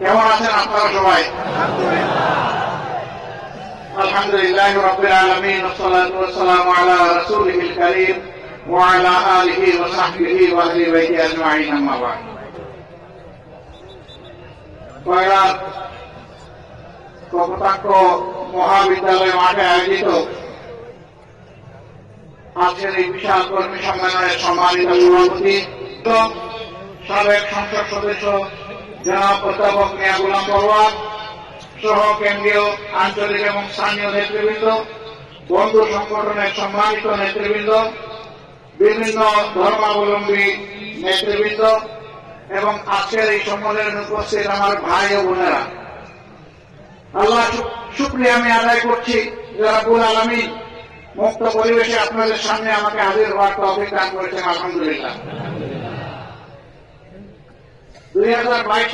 কেমন আছেন আপনারা সবাই আলহামদুলিল্লাহ রবিল আলমিন والسلام على رسوله الكريم وعلى آله وصحبه وأهل بيته أجمعين أما بعد কয়লার কপোতাক্ষ মহাবিদ্যালয় মাঠে আয়োজিত আজকের এই বিশাল কর্মী সম্মেলনের সম্মানিত সভাপতি এবং সাবেক সংসদ সদস্য জনাব অধ্যাপক মিয়া গুলাম পরওয়ার সহ কেন্দ্রীয়, আঞ্চলিক এবং স্থানীয় নেতৃবৃন্দ, বন্ধু সংগঠনের সম্মানিত নেতৃবৃন্দ, বিভিন্ন ধর্মাবলম্বী নেতৃবৃন্দ এবং আজকের এই সম্মেলনে উপস্থিত আমার ভাই ও বোনেরা। আল্লাহ শুক্রিয়া আমি আদায় করছি যারা রাবুল আলমী মুক্ত পরিবেশে আপনাদের সামনে আমাকে হাজির হওয়ার তৌফিক দান করেছেন, আলহামদুলিল্লাহ। দুই হাজার বাইশ